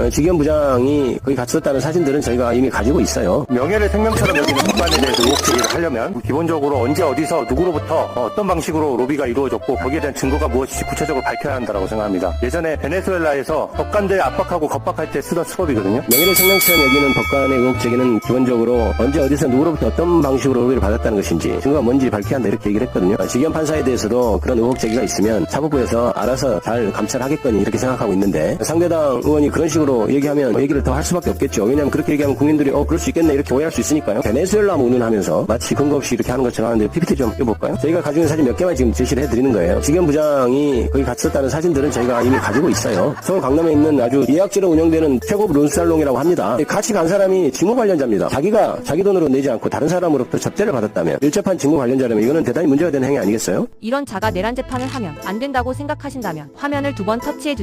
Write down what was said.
어, 직원 부장이 거기 갔었다는 사진들은 저희가 이미 가지고 있어요. 명예를 생명처럼 여기는 법관에 대해서 의혹 제기를 하려면 기본적으로 언제 어디서 누구로부터 어떤 방식으로 로비가 이루어졌고 거기에 대한 증거가 무엇인지 구체적으로 밝혀야 한다고 생각합니다. 예전에 베네수엘라에서 법관들 압박하고 겁박할 때 쓰던 수법이거든요. 명예를 생명처럼 여기는 법관의 의혹 제기는 기본적으로 언제 어디서 누구로부터 어떤 방식으로 로비를 받았다는 것인지 증거가 뭔지 밝혀야 한다 이렇게 얘기를 했거든요. 어, 직원 판사에 대해서도 그런 의혹 제기가 있으면 사법부에서 알아서 잘 감찰하겠거니 이렇게 생각하고 있는데 상대당 의원이 그런 식으로 얘기하면 얘기를 더 할 수밖에 없겠죠. 왜냐하면 그렇게 얘기하면 국민들이 어 그럴 수 있겠네 이렇게 오해할 수 있으니까요. 베네수엘라 운운하면서 마치 근거 없이 이렇게 하는 것처럼 하는데 PPT 좀 띄워볼까요? 저희가 가지고 있는 사진 몇 개만 지금 제시를 해드리는 거예요. 직원 부장이 거기 갔었다는 사진들은 저희가 이미 가지고 있어요. 서울 강남에 있는 아주 예약지로 운영되는 최고급 룬살롱이라고 합니다. 같이 간 사람이 직무 관련자입니다. 자기가 자기 돈으로 내지 않고 다른 사람으로부터 접대를 받았다면 밀접한 직무 관련자라면 이거는 대단히 문제가 되는 행위 아니겠어요? 이런 자가 내란 재판을 하면 안 된다고 생각하신다면 화면을 두 번 터치해 주세요.